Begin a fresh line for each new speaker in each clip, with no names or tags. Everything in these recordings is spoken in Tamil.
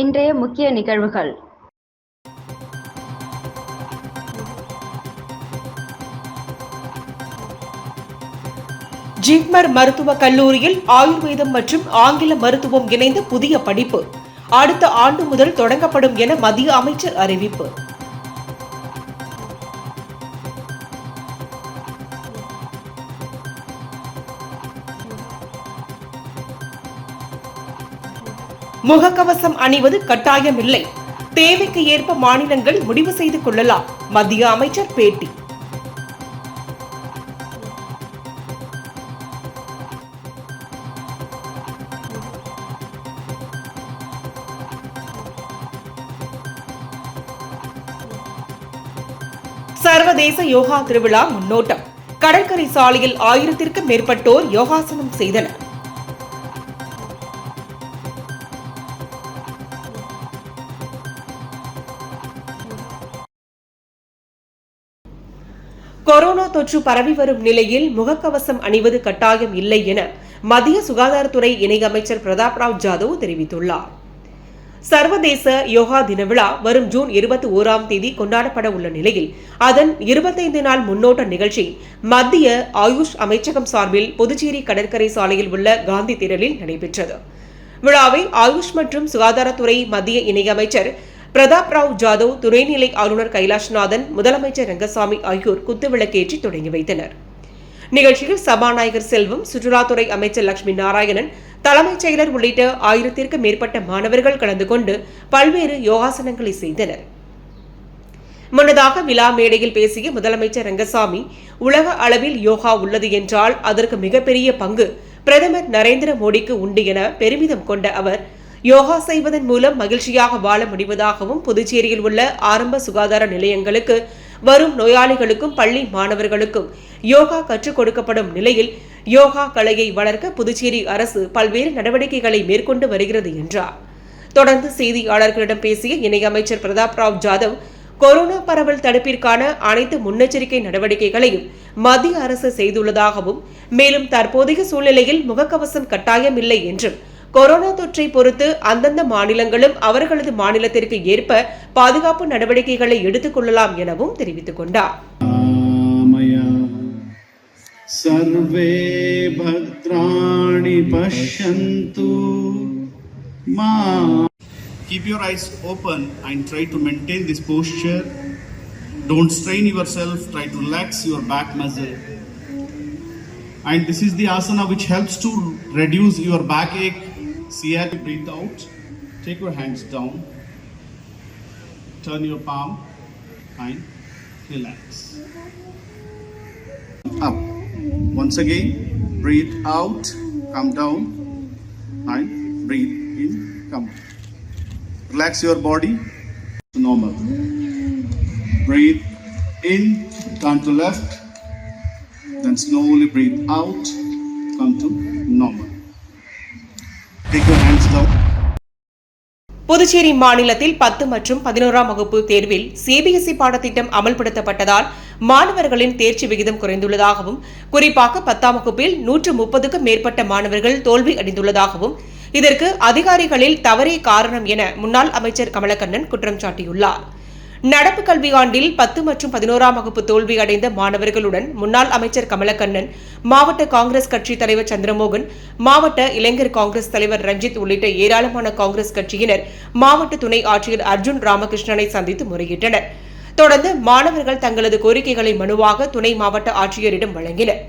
இன்றைய முக்கிய நிகழ்வுகள் ஜிப்மர் மருத்துவ கல்லூரியில் ஆயுர்வேதம் மற்றும் ஆங்கில மருத்துவம் இணைந்த புதிய படிப்பு அடுத்த ஆண்டு முதல் தொடங்கப்படும் என மத்திய அமைச்சர் அறிவிப்பு முகக்கவசம் அணிவது கட்டாயம் இல்லை தேவைக்கு ஏற்ப மாநிலங்கள் முடிவு செய்து கொள்ளலாம் மத்திய அமைச்சர் பேட்டி சர்வதேச யோகா திருவிழா முன்னோட்டம் கடற்கரை சாலையில் ஆயிரத்திற்கும் மேற்பட்டோர் யோகாசனம் செய்தனர் தொற்று பரவி வரும் நிலையில் முகக்கவசம் அணிவது கட்டாயம் இல்லை என மத்திய சுகாதாரத்துறை இணையமைச்சர் பிரதாப் ராவ் ஜாதவ் தெரிவித்துள்ளார் சர்வதேச யோகா தின விழா வரும் ஜூன் இருபத்தி ஓராம் தேதி கொண்டாடப்பட உள்ள நிலையில் அதன் இருபத்தைந்து நாள் முன்னோட்ட நிகழ்ச்சி மத்திய ஆயுஷ் அமைச்சகம் சார்பில் புதுச்சேரி கடற்கரை சாலையில் உள்ள காந்தி திடலில் நடைபெற்றது விழாவை ஆயுஷ் மற்றும் சுகாதாரத்துறை மத்திய இணையமைச்சர் பிரதாப் ராவ் ஜாதவ் துணைநிலை ஆளுநர் கைலாஷ்நாதன் முதலமைச்சர் ரங்கசாமி ஆகியோர் குத்துவிளக்கேற்றி தொடங்கி வைத்தனர் நிகழ்ச்சியில் சபாநாயகர் செல்வம் சுற்றுலாத்துறை அமைச்சர் லட்சுமி நாராயணன் தலைமைச் செயலர் உள்ளிட்ட ஆயிரத்திற்கும் மேற்பட்ட மாணவர்கள் கலந்து கொண்டு பல்வேறு யோகாசனங்களை செய்தனர் முன்னதாக விழா மேடையில் பேசிய முதலமைச்சர் ரங்கசாமி உலக அளவில் யோகா உள்ளது என்றால் அதற்கு மிகப்பெரிய பங்கு பிரதமர் நரேந்திர மோடிக்கு உண்டு என பெருமிதம் கொண்ட அவர் யோகா செய்வதன் மூலம் மகிழ்ச்சியாக வாழ முடிவதாகவும் புதுச்சேரியில் உள்ள ஆரம்ப சுகாதார நிலையங்களுக்கு வரும் நோயாளிகளுக்கும் பள்ளி மாணவர்களுக்கும் யோகா கற்றுக் கொடுக்கப்படும் நிலையில் யோகா கலையை வளர்க்க புதுச்சேரி அரசு பல்வேறு நடவடிக்கைகளை மேற்கொண்டு வருகிறது என்றார் தொடர்ந்து செய்தியாளர்களிடம் பேசிய இணையமைச்சர் பிரதாப் ராவ் ஜாதவ் கொரோனா பரவல் தடுப்பிற்கான அனைத்து முன்னெச்சரிக்கை நடவடிக்கைகளையும் மத்திய அரசு செய்துள்ளதாகவும் மேலும் தற்போதைய சூழ்நிலையில் முகக்கவசம் கட்டாயம் இல்லை என்றும் கொரோனா தொற்றை பொறுத்து அந்தந்த மாநிலங்களும் அவர்களது மாநிலத்திற்கு ஏற்ப பாதுகாப்பு நடவடிக்கைகளை எடுத்துக் கொள்ளலாம் எனவும் தெரிவித்துக் கொண்டார் सर्वे
भद्राणि पश्यन्तु मा keep your eyes open and try to maintain this posture. Don't strain yourself, try to relax your back muscle. And this is the asana which helps to reduce your backache See how to breathe out. Take your hands down. Turn your palm and relax. Up. Once again, breathe out, come down and breathe in, come Relax your body normal. Breathe in, turn to left, then slowly breathe out, come to normal.
Puducherry மாநிலத்தில் பத்து மற்றும் பதினோராம் வகுப்பு தேர்வில் சிபிஎஸ்இ e பாடத்திட்டம் அமல்படுத்தப்பட்டதால் மாணவர்களின் தேர்ச்சி விகிதம் குறைந்துள்ளதாகவும் குறிப்பாக பத்தாம் வகுப்பில் நூற்று முப்பதுக்கும் மேற்பட்ட மாணவர்கள் தோல்வி அடைந்துள்ளதாகவும் இதற்கு அதிகாரிகளில் தவறே காரணம் என முன்னாள் அமைச்சர் கமலக்கண்ணன் குற்றம் சாட்டியுள்ளாா் நடப்பு கல்வி ஆண்டில் பத்து மற்றும் பதினோராம் வகுப்பு தோல்வி அடைந்த மாணவர்களுடன் முன்னாள் அமைச்சர் கமலக்கண்ணன் மாவட்ட காங்கிரஸ் கட்சி தலைவர் சந்திரமோகன் மாவட்ட இளைஞர் காங்கிரஸ் தலைவர் ரஞ்சித் உள்ளிட்ட ஏராளமான காங்கிரஸ் கட்சியினர் மாவட்ட துணை ஆட்சியர் அர்ஜுன் ராமகிருஷ்ணனை சந்தித்து முறையிட்டனர் தொடர்ந்து மாணவர்கள் தங்களது கோரிக்கைகளை மனுவாக துணை மாவட்ட ஆட்சியரிடம் வழங்கினர்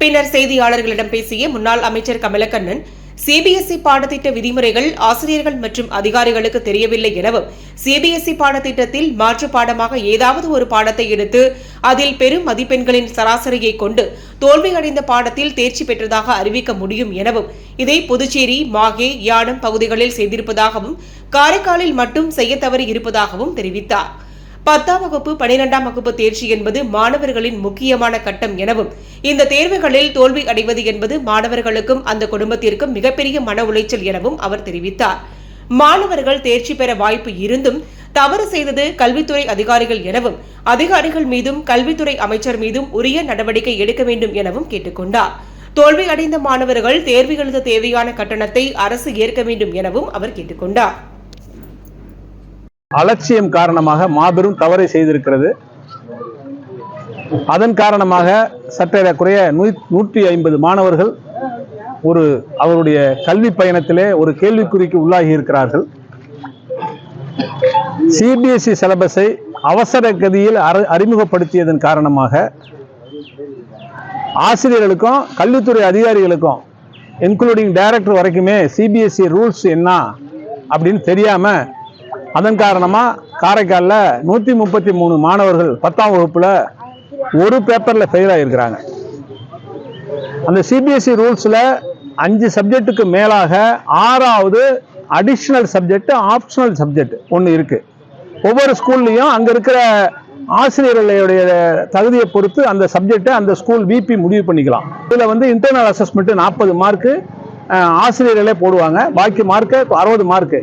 பின்னர் செய்தியாளர்களிடம் பேசிய முன்னாள் அமைச்சர் கமலக்கண்ணன் சிபிஎஸ்இ பாடத்திட்ட விதிமுறைகள் ஆசிரியர்கள் மற்றும் அதிகாரிகளுக்கு தெரியவில்லை எனவும் சிபிஎஸ்இ பாடத்திட்டத்தில் மாற்று பாடமாக ஏதாவது ஒரு பாடத்தை எடுத்து அதில் பெரும் மதிப்பெண்களின் சராசரியை கொண்டு தோல்வியடைந்த பாடத்தில் தேர்ச்சி பெற்றதாக அறிவிக்க முடியும் எனவும் இதை புதுச்சேரி மாகே யானம் பகுதிகளில் செய்திருப்பதாகவும் காரைக்காலில் மட்டும் செய்ய தவறி இருப்பதாகவும் தெரிவித்தாா் பத்தாம் வகுப்பு பனிரெண்டாம் வகுப்பு தேர்ச்சி என்பது மாணவர்களின் முக்கியமான கட்டம் எனவும் இந்த தேர்வுகளில் தோல்வி அடைவது என்பது மாணவர்களுக்கும் அந்த குடும்பத்திற்கும் மிகப்பெரிய மன உளைச்சல் எனவும் அவர் தெரிவித்தார் மாணவர்கள் தேர்ச்சி பெற வாய்ப்பு இருந்தும் தவறு செய்தது கல்வித்துறை அதிகாரிகள் எனவும் அதிகாரிகள் மீதும் கல்வித்துறை அமைச்சர் மீதும் உரிய நடவடிக்கை எடுக்க வேண்டும் எனவும் கேட்டுக்கொண்டார் தோல்வி அடைந்த மாணவர்கள் தேர்வு எழுத தேவையான கட்டணத்தை அரசு ஏற்க வேண்டும் எனவும் அவர் கேட்டுக்கொண்டார்
அலட்சியம் காரணமாக மாபெரும் தவறை செய்திருக்கிறது அதன் காரணமாக குறைய நூற்றி ஐம்பது மாணவர்கள் ஒரு அவருடைய கல்வி பயணத்திலே ஒரு கேள்விக்குறிக்கு உள்ளாகி இருக்கிறார்கள் சிபிஎஸ்இ e சிலபஸை அவசர கதியில் அறிமுகப்படுத்தியதன் காரணமாக ஆசிரியர்களுக்கும் கல்வித்துறை அதிகாரிகளுக்கும் இன்க்ளூடிங் டைரக்டர் வரைக்குமே சிபிஎஸ்இ ரூல்ஸ் e என்ன அப்படின்னு தெரியாமல் அதன் காரணமாக காரைக்காலில் நூற்றி முப்பத்தி மூணு மாணவர்கள் பத்தாம் வகுப்பில் ஒரு பேப்பரில் ஃபெயில் ஆகியிருக்கிறாங்க அந்த சிபிஎஸ்சி ரூல்ஸில் e அஞ்சு சப்ஜெக்ட்டுக்கு மேலாக ஆறாவது அடிஷ்னல் சப்ஜெக்ட் ஆப்ஷனல் சப்ஜெக்ட் ஒன்று இருக்குது ஒவ்வொரு ஸ்கூல்லையும் அங்கே இருக்கிற ஆசிரியர்களுடைய தகுதியை பொறுத்து அந்த சப்ஜெக்டை அந்த ஸ்கூல் விபி முடிவு பண்ணிக்கலாம் இதில் வந்து இன்டர்னல் அசஸ்மெண்ட்டு நாற்பது மார்க்கு ஆசிரியர்களே போடுவாங்க பாக்கி மார்க்கு அறுபது மார்க்கு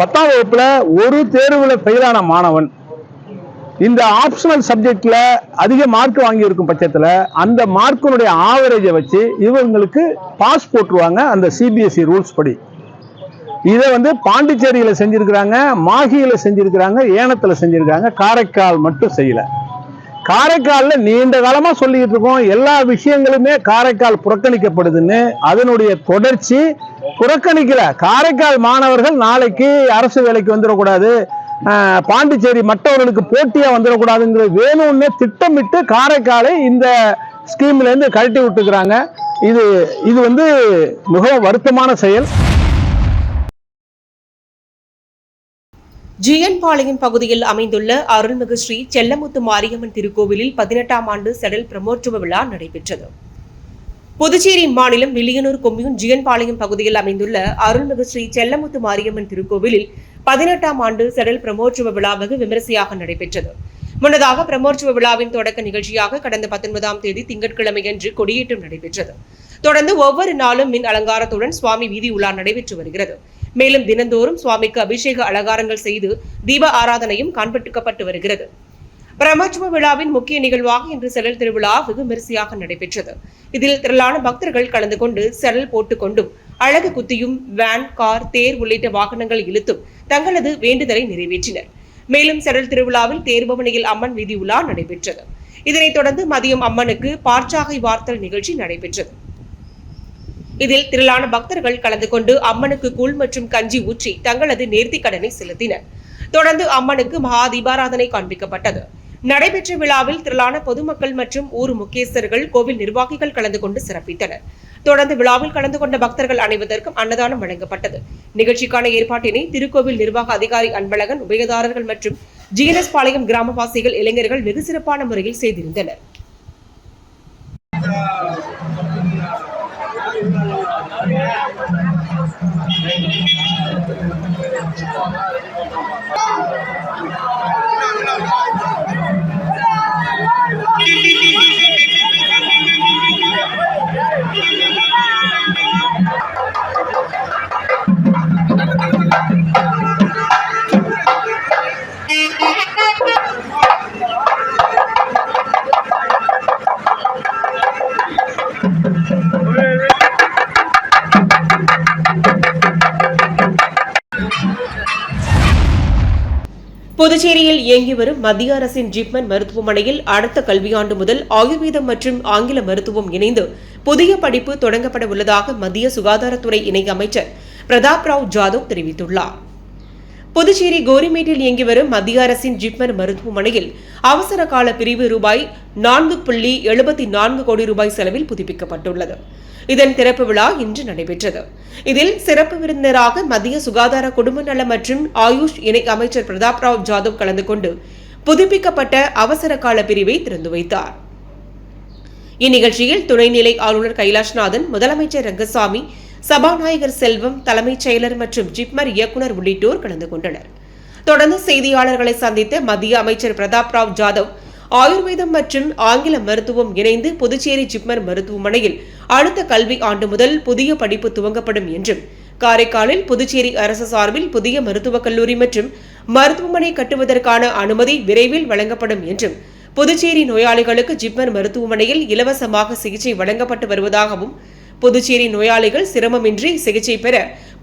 பத்தாம் வகுப்புல ஒரு தேர்வுல ஃபெயிலான மாணவன் இந்த ஆப்ஷனல் சப்ஜெக்ட்ல அதிக மார்க் வாங்கி இருக்கும் பட்சத்தில் அந்த மார்க்கினுடைய ஆவரேஜை வச்சு இவங்களுக்கு பாஸ் போட்டுருவாங்க அந்த சிபிஎஸ்சி ரூல்ஸ் e படி இதை வந்து பாண்டிச்சேரியில் செஞ்சிருக்கிறாங்க மாஹியில் செஞ்சிருக்கிறாங்க ஏனத்தில் செஞ்சிருக்கிறாங்க காரைக்கால் மட்டும் செய்யலை காரைக்காலில் நீண்ட காலமாக சொல்லிக்கிட்டு இருக்கோம் எல்லா விஷயங்களுமே காரைக்கால் புறக்கணிக்கப்படுதுன்னு அதனுடைய தொடர்ச்சி புறக்கணிக்கல காரைக்கால் மாணவர்கள் நாளைக்கு அரசு வேலைக்கு வந்துடக்கூடாது பாண்டிச்சேரி மற்றவர்களுக்கு போட்டியாக வந்துடக்கூடாதுங்கிற வேணும்னே திட்டமிட்டு காரைக்காலை இந்த ஸ்கீம்லேருந்து கழட்டி விட்டுக்கிறாங்க இது இது வந்து மிகவும் வருத்தமான செயல்
ஜியன்பாளையம் பகுதியில் அமைந்துள்ள அருள்மிகு ஸ்ரீ செல்லமுத்து மாரியம்மன் திருக்கோவிலில் பதினெட்டாம் ஆண்டு செடல் பிரமோற்சவ விழா நடைபெற்றது புதுச்சேரி மாநிலம் வில்லியனூர் கொம்யூன் ஜியன்பாளையம் பகுதியில் அமைந்துள்ள அருள்மிகு ஸ்ரீ செல்லமுத்து மாரியம்மன் திருக்கோவிலில் பதினெட்டாம் ஆண்டு செடல் பிரமோற்சவ விழா வெகு விமரிசையாக நடைபெற்றது முன்னதாக பிரமோற்சவ விழாவின் தொடக்க நிகழ்ச்சியாக கடந்த பத்தொன்பதாம் தேதி திங்கட்கிழமையன்று கொடியேற்றம் நடைபெற்றது தொடர்ந்து ஒவ்வொரு நாளும் மின் அலங்காரத்துடன் சுவாமி வீதி உலா நடைபெற்று வருகிறது மேலும் தினந்தோறும் சுவாமிக்கு அபிஷேக அலங்காரங்கள் செய்து தீப ஆராதனையும் காண்பட்டுக்கப்பட்டு வருகிறது பிரம்மோற்சவ விழாவின் முக்கிய நிகழ்வாக இன்று செடல் திருவிழா வெகு விமரிசையாக நடைபெற்றது இதில் திரளான பக்தர்கள் கலந்து கொண்டு செலல் போட்டுக்கொண்டும் அழகு குத்தியும் வேன் கார் தேர் உள்ளிட்ட வாகனங்கள் இழுத்தும் தங்களது வேண்டுதலை நிறைவேற்றினர் மேலும் செடல் திருவிழாவில் தேர்பவனியில் அம்மன் வீதி உலா நடைபெற்றது இதனைத் தொடர்ந்து மதியம் அம்மனுக்கு பார்ச்சாகை வார்த்தல் நிகழ்ச்சி நடைபெற்றது இதில் திரளான பக்தர்கள் கலந்து கொண்டு அம்மனுக்கு கூழ் மற்றும் கஞ்சி ஊற்றி தங்களது நேர்த்தி கடனை செலுத்தினர் தொடர்ந்து அம்மனுக்கு மகா தீபாராதனை காண்பிக்கப்பட்டது நடைபெற்ற விழாவில் திரளான பொதுமக்கள் மற்றும் ஊர் முக்கியஸ்தர்கள் கோவில் நிர்வாகிகள் கலந்து கொண்டு சிறப்பித்தனர் தொடர்ந்து விழாவில் கலந்து கொண்ட பக்தர்கள் அனைவதற்கும் அன்னதானம் வழங்கப்பட்டது நிகழ்ச்சிக்கான ஏற்பாட்டினை திருக்கோவில் நிர்வாக அதிகாரி அன்பழகன் உபயதாரர்கள் மற்றும் ஜிஎன்எஸ் பாளையம் கிராமவாசிகள் இளைஞர்கள் வெகு சிறப்பான முறையில் செய்திருந்தனர் Thank you. புதுச்சேரியில் இயங்கி வரும் மத்திய அரசின் ஜிப்மன் மருத்துவமனையில் அடுத்த கல்வியாண்டு முதல் ஆயுர்வேதம் மற்றும் ஆங்கில மருத்துவம் இணைந்து புதிய படிப்பு தொடங்கப்பட உள்ளதாக மத்திய சுகாதாரத்துறை இணை அமைச்சர் பிரதாப் ராவ் ஜாதவ் தெரிவித்துள்ளார் புதுச்சேரி கோரிமேட்டில் இயங்கி வரும் மத்திய அரசின் ஜிப்மர் மருத்துவமனையில் அவசர கால பிரிவு ரூபாய் நான்கு புள்ளி எழுபத்தி நான்கு கோடி ரூபாய் செலவில் புதுப்பிக்கப்பட்டுள்ளது இதன் திறப்பு விழா இன்று நடைபெற்றது இதில் சிறப்பு விருந்தினராக மத்திய சுகாதார குடும்ப நல மற்றும் ஆயுஷ் இணை அமைச்சர் பிரதாப் ராவ் ஜாதவ் கலந்து கொண்டு புதுப்பிக்கப்பட்ட அவசர கால பிரிவை திறந்து வைத்தார் இந்நிகழ்ச்சியில் துணைநிலை ஆளுநர் கைலாஷ்நாதன் முதலமைச்சர் ரங்கசாமி சபாநாயகர் செல்வம் தலைமைச் செயலர் மற்றும் ஜிப்மர் இயக்குநர் உள்ளிட்டோர் கலந்து கொண்டனர் தொடர்ந்து செய்தியாளர்களை சந்தித்த மத்திய அமைச்சர் பிரதாப் ராவ் ஜாதவ் ஆயுர்வேதம் மற்றும் ஆங்கில மருத்துவம் இணைந்து புதுச்சேரி ஜிப்மர் மருத்துவமனையில் அடுத்த கல்வி ஆண்டு முதல் புதிய படிப்பு துவங்கப்படும் என்றும் காரைக்காலில் புதுச்சேரி அரசு சார்பில் புதிய மருத்துவக் கல்லூரி மற்றும் மருத்துவமனை கட்டுவதற்கான அனுமதி விரைவில் வழங்கப்படும் என்றும் புதுச்சேரி நோயாளிகளுக்கு ஜிப்மர் மருத்துவமனையில் இலவசமாக சிகிச்சை வழங்கப்பட்டு வருவதாகவும் புதுச்சேரி நோயாளிகள் சிரமமின்றி சிகிச்சை பெற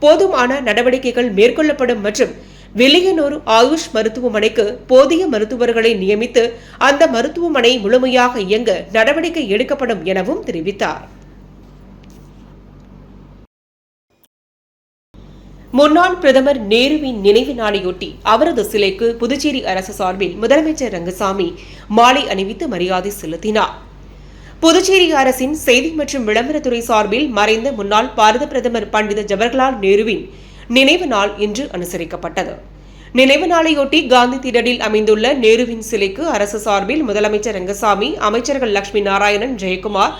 போதுமான நடவடிக்கைகள் மேற்கொள்ளப்படும் மற்றும் வெளியனூர் ஆயுஷ் மருத்துவமனைக்கு போதிய மருத்துவர்களை நியமித்து அந்த மருத்துவமனை முழுமையாக இயங்க நடவடிக்கை எடுக்கப்படும் எனவும் தெரிவித்தார் முன்னாள் பிரதமர் நேருவின் நினைவு நாளையொட்டி அவரது சிலைக்கு புதுச்சேரி அரசு சார்பில் முதலமைச்சர் ரங்கசாமி மாலை அணிவித்து மரியாதை செலுத்தினார் புதுச்சேரி அரசின் செய்தி மற்றும் விளம்பரத்துறை சார்பில் மறைந்த முன்னாள் பாரத பிரதமர் பண்டித ஜவஹர்லால் நேருவின் நினைவு நாள் இன்று அனுசரிக்கப்பட்டது நினைவு நாளையொட்டி காந்தி திடலில் அமைந்துள்ள நேருவின் சிலைக்கு அரசு சார்பில் முதலமைச்சர் ரங்கசாமி அமைச்சர்கள் லட்சுமி நாராயணன் ஜெயக்குமார்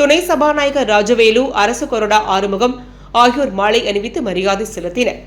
துணை சபாநாயகர் ராஜவேலு அரசு கொறடா ஆறுமுகம் ஆகியோர் மாலை அணிவித்து மரியாதை செலுத்தினர்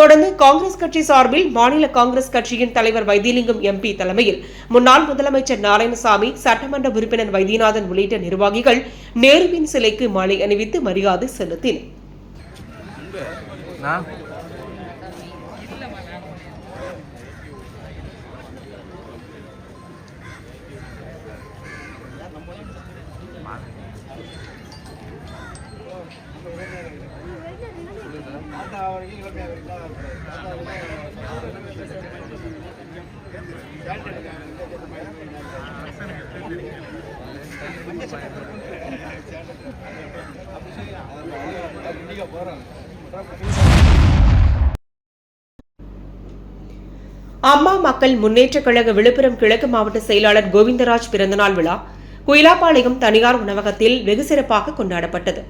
தொடர்ந்து காங்கிரஸ் கட்சி சார்பில் மாநில காங்கிரஸ் கட்சியின் தலைவர் வைத்திலிங்கம் எம்பி தலைமையில் முன்னாள் முதலமைச்சர் நாராயணசாமி சட்டமன்ற உறுப்பினர் வைத்தியநாதன் உள்ளிட்ட நிர்வாகிகள் நேருவின் சிலைக்கு மாலை அணிவித்து மரியாதை செலுத்தினர் அம்மா மக்கள் முன்னேற்ற கழக விழுப்புரம் கிழக்கு மாவட்ட செயலாளர் கோவிந்தராஜ் பிறந்தநாள் விழா குயிலாப்பாளையம் தனியார் உணவகத்தில் வெகு சிறப்பாக கொண்டாடப்பட்டது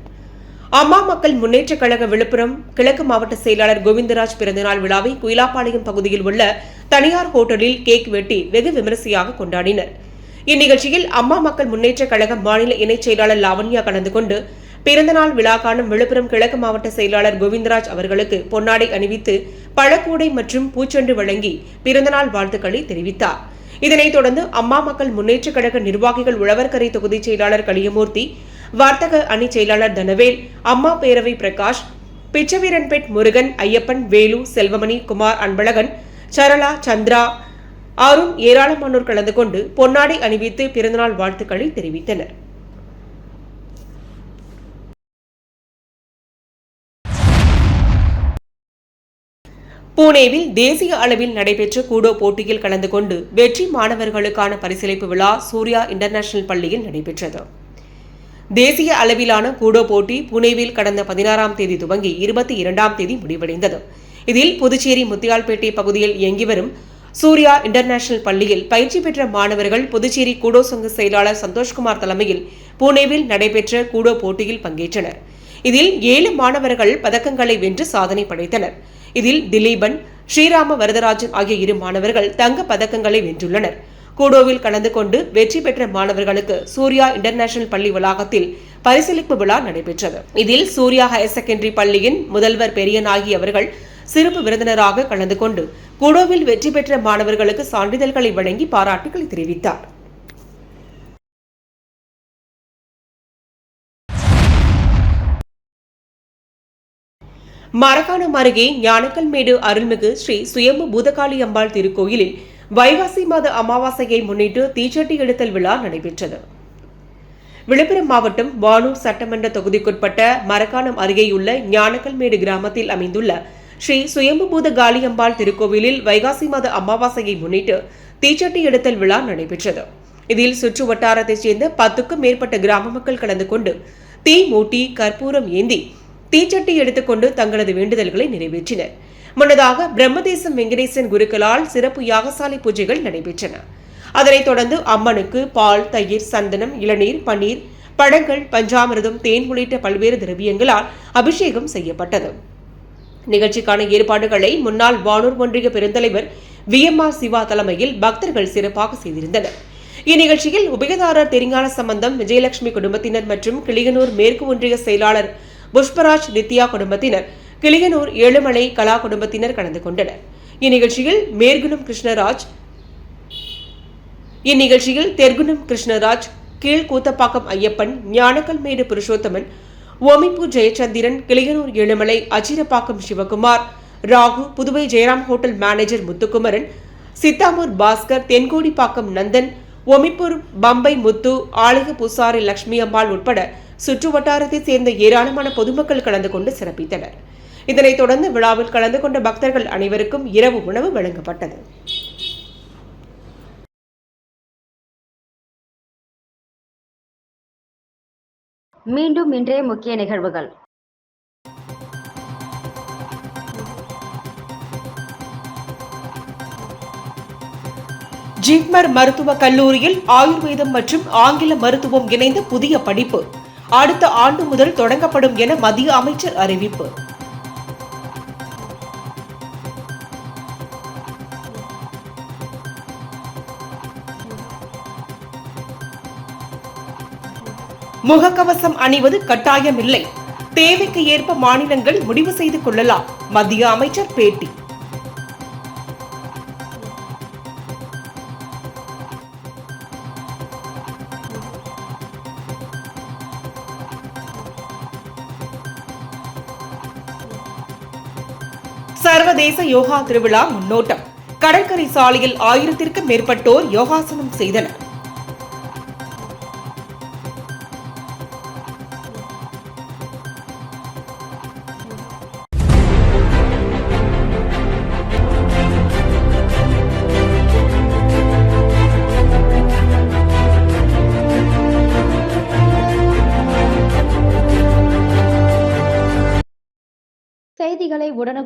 அம்மா மக்கள் முன்னேற்ற கழக விழுப்புரம் கிழக்கு மாவட்ட செயலாளர் கோவிந்தராஜ் பிறந்தநாள் விழாவை குயிலாப்பாளையம் பகுதியில் உள்ள தனியார் ஹோட்டலில் கேக் வெட்டி வெகு விமரிசையாக கொண்டாடினர் இந்நிகழ்ச்சியில் அம்மா மக்கள் முன்னேற்ற கழக மாநில இணைச் செயலாளர் லாவண்யா கலந்து கொண்டு பிறந்தநாள் விழா காணும் விழுப்புரம் கிழக்கு மாவட்ட செயலாளர் கோவிந்தராஜ் அவர்களுக்கு பொன்னாடை அணிவித்து பழக்கூடை மற்றும் பூச்செண்டு வழங்கி பிறந்தநாள் வாழ்த்துக்களை தெரிவித்தார் இதனைத் தொடர்ந்து அம்மா மக்கள் முன்னேற்ற கழக நிர்வாகிகள் உழவர்கரை தொகுதி செயலாளர் களியமூர்த்தி வர்த்தக அணி செயலாளர் தனவேல் அம்மா பேரவை பிரகாஷ் பிச்சவீரன்பேட் முருகன் ஐயப்பன் வேலு செல்வமணி குமார் அன்பழகன் சரளா சந்திரா அருண் ஏராளமானோர் கலந்து கொண்டு பொன்னாடை அணிவித்து பிறந்தநாள் வாழ்த்துக்களை தெரிவித்தனர் புனேவில் தேசிய அளவில் நடைபெற்ற கூடோ போட்டியில் கலந்து கொண்டு வெற்றி மாணவர்களுக்கான பரிசீலிப்பு விழா சூர்யா இன்டர்நேஷனல் பள்ளியில் நடைபெற்றது தேசிய அளவிலான கூடோ போட்டி புனேவில் கடந்த பதினாறாம் தேதி துவங்கி இருபத்தி இரண்டாம் தேதி முடிவடைந்தது இதில் புதுச்சேரி முத்தியால்பேட்டை பகுதியில் இயங்கி வரும் சூர்யா இன்டர்நேஷனல் பள்ளியில் பயிற்சி பெற்ற மாணவர்கள் புதுச்சேரி கூடோ சங்க செயலாளர் சந்தோஷ்குமார் தலைமையில் புனேவில் நடைபெற்ற கூடோ போட்டியில் பங்கேற்றனர் இதில் ஏழு மாணவர்கள் பதக்கங்களை வென்று சாதனை படைத்தனர் இதில் திலீபன் ஸ்ரீராம வரதராஜன் ஆகிய இரு மாணவர்கள் தங்க பதக்கங்களை வென்றுள்ளனர் கூடோவில் கலந்து கொண்டு வெற்றி பெற்ற மாணவர்களுக்கு சூர்யா இன்டர்நேஷனல் பள்ளி வளாகத்தில் பரிசீலிப்பு விழா நடைபெற்றது இதில் சூர்யா ஹயர் செகண்டரி பள்ளியின் முதல்வர் பெரியநாயகி அவர்கள் சிறப்பு விருந்தினராக கலந்து கொண்டு கூடோவில் வெற்றி பெற்ற மாணவர்களுக்கு சான்றிதழ்களை வழங்கி பாராட்டுகளை தெரிவித்தார் மரக்காணம் அருகே ஞானக்கல்மேடு அருள்மிகு ஸ்ரீ சுயம்பு பூதகாளி அம்பாள் திருக்கோயிலில் வைகாசி மாத அமாவாசையை முன்னிட்டு தீச்சட்டி எடுத்தல் விழா நடைபெற்றது விழுப்புரம் மாவட்டம் வானூர் சட்டமன்ற தொகுதிக்குட்பட்ட மரக்காணம் அருகேயுள்ள ஞானக்கல்மேடு கிராமத்தில் அமைந்துள்ள ஸ்ரீ சுயம்புபூத காளியம்பாள் திருக்கோவிலில் வைகாசி மாத அமாவாசையை முன்னிட்டு தீச்சட்டி எடுத்தல் விழா நடைபெற்றது இதில் சுற்று வட்டாரத்தைச் சேர்ந்த பத்துக்கும் மேற்பட்ட கிராம மக்கள் கலந்து கொண்டு தீ மூட்டி கற்பூரம் ஏந்தி தீச்சட்டி எடுத்துக்கொண்டு தங்களது வேண்டுதல்களை நிறைவேற்றினர் முன்னதாக பிரம்மதேசம் வெங்கடேசன் குருக்களால் சிறப்பு யாகசாலை பூஜைகள் நடைபெற்றன அதனைத் தொடர்ந்து அம்மனுக்கு பால் தயிர் சந்தனம் இளநீர் பன்னீர் பழங்கள் பஞ்சாமிரதம் தேன் உள்ளிட்ட பல்வேறு திரவியங்களால் அபிஷேகம் செய்யப்பட்டது நிகழ்ச்சிக்கான ஏற்பாடுகளை முன்னாள் வானூர் ஒன்றிய பெருந்தலைவர் வி எம் ஆர் சிவா தலைமையில் பக்தர்கள் சிறப்பாக செய்திருந்தனர் இந்நிகழ்ச்சியில் உபயதாரர் தெரிஞ்சான சம்பந்தம் விஜயலட்சுமி குடும்பத்தினர் மற்றும் கிளியனூர் மேற்கு ஒன்றிய செயலாளர் புஷ்பராஜ் நித்யா குடும்பத்தினர் கிளியனூர் ஏழுமலை கலா குடும்பத்தினர் கலந்து கொண்டனர் இந்நிகழ்ச்சியில் மேற்குணம் கிருஷ்ணராஜ் இந்நிகழ்ச்சியில் தெற்குணம் கிருஷ்ணராஜ் கீழ்கூத்தப்பாக்கம் ஐயப்பன் ஞானக்கல்மேடு புருஷோத்தமன் ஓமிப்பூர் ஜெயச்சந்திரன் கிளியனூர் ஏழுமலை அச்சிரப்பாக்கம் சிவகுமார் ராகு புதுவை ஜெயராம் ஹோட்டல் மேனேஜர் முத்துக்குமரன் சித்தாமூர் பாஸ்கர் தென்கோடிப்பாக்கம் நந்தன் ஒமிப்பூர் பம்பை முத்து ஆலய பூசாரி லட்சுமி அம்பாள் உட்பட சுற்று வட்டாரத்தைச் சேர்ந்த ஏராளமான பொதுமக்கள் கலந்து கொண்டு சிறப்பித்தனர் இதனைத் தொடர்ந்து விழாவில் கலந்து கொண்ட பக்தர்கள் அனைவருக்கும் இரவு உணவு வழங்கப்பட்டது மீண்டும் இன்றைய முக்கிய நிகழ்வுகள் ஜிப்மர் மருத்துவ கல்லூரியில் ஆயுர்வேதம் மற்றும் ஆங்கில மருத்துவம் இணைந்த புதிய படிப்பு அடுத்த ஆண்டு முதல் தொடங்கப்படும் என மத்திய அமைச்சர் அறிவிப்பு முகக்கவசம் அணிவது கட்டாயம் இல்லை தேவைக்கு ஏற்ப மாநிலங்கள் முடிவு செய்து கொள்ளலாம் மத்திய அமைச்சர் பேட்டி சர்வதேச யோகா திருவிழா முன்னோட்டம் கடற்கரை சாலையில் ஆயிரத்திற்கும் மேற்பட்டோர் யோகாசனம் செய்தனர்